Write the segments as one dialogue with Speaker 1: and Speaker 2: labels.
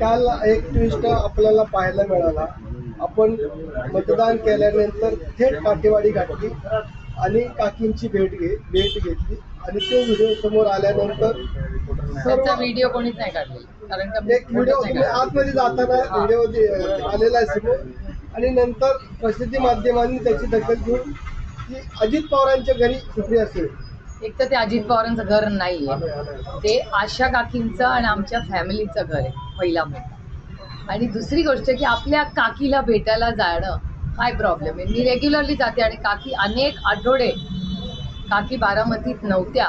Speaker 1: काल एक ट्विस्ट आपल्याला पाहायला मिळाला. आपण मतदान केल्यानंतर थेट काठेवाडी गाठली आणि काकींची भेट घे भेट घेतली. आणि तो व्हिडिओ समोर आल्यानंतर
Speaker 2: त्याचा व्हिडिओ कोणीच नाही काढलेला कारण का
Speaker 1: एक व्हिडिओ तुम्ही आतमध्ये जाताना व्हिडिओ दे- आलेला आहे समोर. आणि नंतर प्रसिद्धी माध्यमांनी त्याची दखल घेऊन की अजित पवारांच्या घरी सुप्रिया सुळे.
Speaker 2: एक तर ते अजित पवारांचं घर नाहीये. ते आशा काकींचं आणि आमच्या फॅमिलीचं घर आहे पहिला मुद्दा आणि दुसरी गोष्ट की आपल्या काकीला भेटायला जाणं काय प्रॉब्लेम आहे? मी रेग्युलरली जाते आणि काकी अनेक आठवडे काकी बारामतीत नव्हत्या.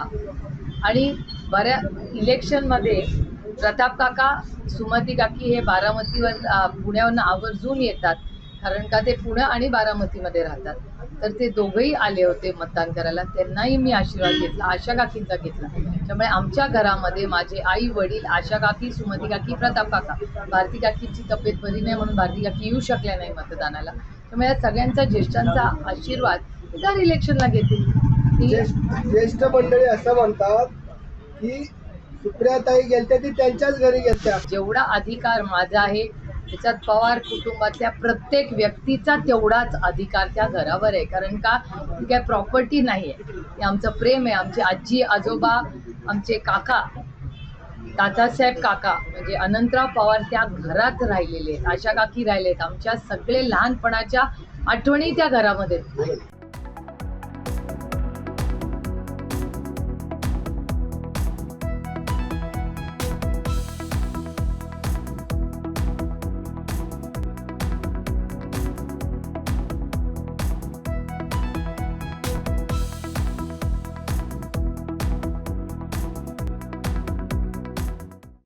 Speaker 2: आणि बऱ्या इलेक्शनमध्ये प्रताप काका सुमती काकी हे बारामतीवर पुण्यावरनं आवर्जून येतात. कारण का ते पुणे आणि बारामतीमध्ये राहतात. तर ते दोघंही आले होते मतदान करायला. त्यांनाही मी आशीर्वाद घेतला आशा काकींचा घेतला. त्यामुळे आमच्या घरामध्ये माझे आई वडील आशा काकी सुमती काकी प्रताप काका भारती काकींची तब्येत बरी नाही म्हणून भारती काकी येऊ शकल्या नाही मतदानाला. त्यामुळे या सगळ्यांचा ज्येष्ठांचा आशीर्वाद दर इलेक्शनला घेतील.
Speaker 1: ज्येष्ठ ज्येष्ठ मंडळी असं म्हणतात की सुप्रियाताई गेलत्या ती त्यांच्याच घरी गेलत्या.
Speaker 2: जेवढा अधिकार माझा आहे त्याच्यात पवार कुटुंबातल्या प्रत्येक व्यक्तीचा तेवढाच अधिकार त्या घरावर आहे. कारण का? ती काय प्रॉपर्टी नाही आहे ते आमचं प्रेम आहे. आमची आजी आजोबा आमचे काका तातासाहेब काका म्हणजे अनंतराव पवार त्या घरात राहिलेले आहेत. आशा काकी राहिलेत. आमच्या सगळे लहानपणाच्या आठवणी त्या घरामध्ये आहेत.